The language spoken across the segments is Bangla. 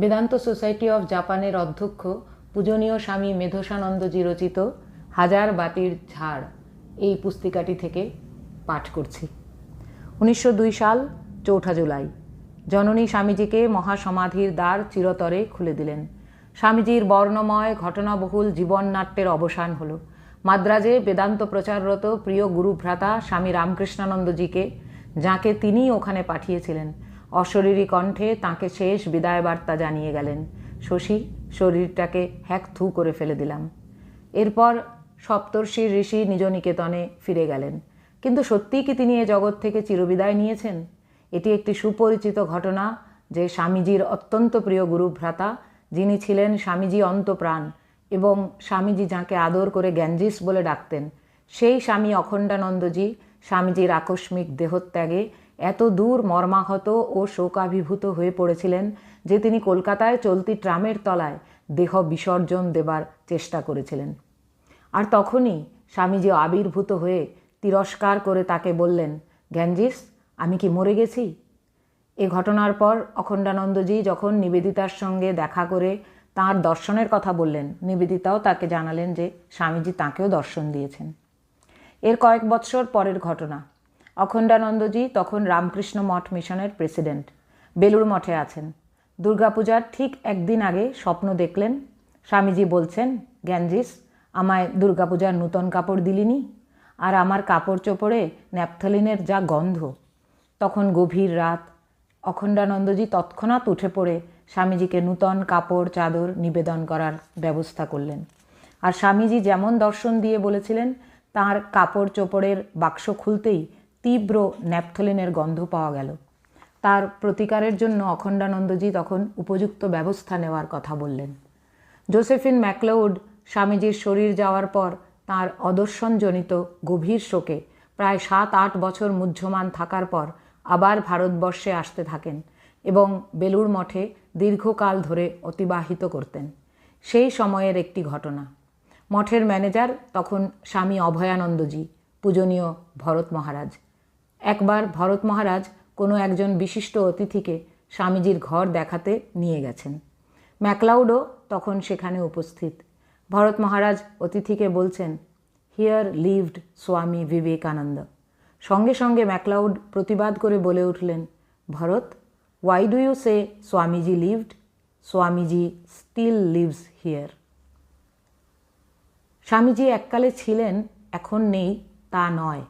বেদান্ত সোসাইটি অফ জাপানের অধ্যক্ষ পূজনীয় স্বামী মেধসানন্দজি রচিত হাজার বাতির ঝাড় এই পুস্তিকাটি থেকে পাঠ করছি। উনিশশো দুই সাল, চৌঠা জুলাই। জননী স্বামীজিকে মহাসমাধির দ্বার চিরতরে খুলে দিলেন। স্বামীজির বর্ণময় ঘটনাবহুল জীবননাট্যের অবসান হলো। মাদ্রাজে বেদান্ত প্রচাররত প্রিয় গুরুভ্রাতা স্বামী রামকৃষ্ণানন্দজিকে, যাকে তিনি ওখানে পাঠিয়েছিলেন অশরীরী কণ্ঠে তাকে শেষ বিদায় বার্তা জানিয়ে গেলেন। শশী, শরীরটাকে হ্যাক থু করে ফেলে দিলাম। এরপর সপ্তর্ষি ঋষি নিজ নিকেতনে ফিরে গেলেন। কিন্তু সত্যিই কি তিনি এ জগৎ থেকে চিরবিদায় নিয়েছেন? এটি একটি সুপরিচিত ঘটনা যে স্বামীজির অত্যন্ত প্রিয় গুরু ভ্রাতা যিনি ছিলেন স্বামীজি অন্তপ্রাণ এবং স্বামীজি যাকে আদর করে গ্যাঞ্জিস বলে ডাকতেন, সেই স্বামী অখণ্ডানন্দজি স্বামীজির আকস্মিক দেহত্যাগে এত দূর মর্মাহত ও শোকাভিভূত হয়ে পড়েছিলেন যে তিনি কলকাতায় চলতি ট্রামের তলায় দেহ বিসর্জন দেবার চেষ্টা করেছিলেন। আর তখনই স্বামীজি আবির্ভূত হয়ে তিরস্কার করে তাকে বললেন গ্যাঞ্জিস আমি কি মরে গেছি? এ ঘটনার পর অখণ্ডানন্দজি যখন নিবেদিতার সঙ্গে দেখা করে তাঁর দর্শনের কথা বললেন, নিবেদিতাও তাকে জানালেন যে স্বামীজি তাঁকেও দর্শন দিয়েছেন। এর কয়েক বৎসর পরের ঘটনা। অখণ্ডানন্দজি তখন রামকৃষ্ণ মঠ মিশনের প্রেসিডেন্ট। বেলুর মঠে আছেন। দুর্গাপূজার ঠিক একদিন আগে স্বপ্ন দেখলেন। স্বামীজি বলছেন, গ্যাঞ্জিস, আমায় দুর্গাপূজার নূতন কাপড় দিলিনি? আর আমার কাপড় চোপড়ে ন্যাপথলিনের যা গন্ধ? তখন গভীর রাত। অখণ্ডানন্দজি তৎক্ষণাৎ উঠে পড়ে স্বামীজিকে নূতন কাপড়, চাদর নিবেদন করার ব্যবস্থা করলেন। আর স্বামীজি যেমন দর্শন দিয়ে বলেছিলেন, তার কাপড় চোপড়ের বাক্স খুলতেই তীব্র ন্যাপথলিনের গন্ধ পাওয়া গেল। তার প্রতিকারের জন্য অখণ্ডানন্দজি তখন উপযুক্ত ব্যবস্থা নেওয়ার কথা বললেন। জোসেফিন ম্যাকলেউড স্বামীজির শরীর যাওয়ার পর তার অদর্শনজনিত গভীর শোকে প্রায় সাত আট বছর মুহ্যমান থাকার পর আবার ভারতবর্ষে আসতে থাকেন এবং বেলুর মঠে দীর্ঘকাল ধরে অতিবাহিত করতেন। সেই সময়ের একটি ঘটনা। মঠের ম্যানেজার তখন স্বামী অভয়ানন্দজি, পূজনীয় ভরত মহারাজ। একবার ভরত মহারাজ কোনো একজন বিশিষ্ট অতিথিকে স্বামীজির ঘর দেখাতে নিয়ে গেছেন। ম্যাকলাউডও তখন সেখানে উপস্থিত। ভরত মহারাজ অতিথিকে বলছেন, হিয়ার লিভড স্বামী বিবেকানন্দ। সঙ্গে সঙ্গে ম্যাকলাউড প্রতিবাদ করে বলে উঠলেন, Bharat why do you say Swamiji lived? Swamiji still lives here Swamiji এককালে ছিলেন, এখন নেই, তা নয়।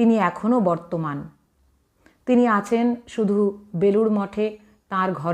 তিনি এখনও বর্তমান। তিনি আছেন শুধু বেলুড় মঠে তাঁর ঘর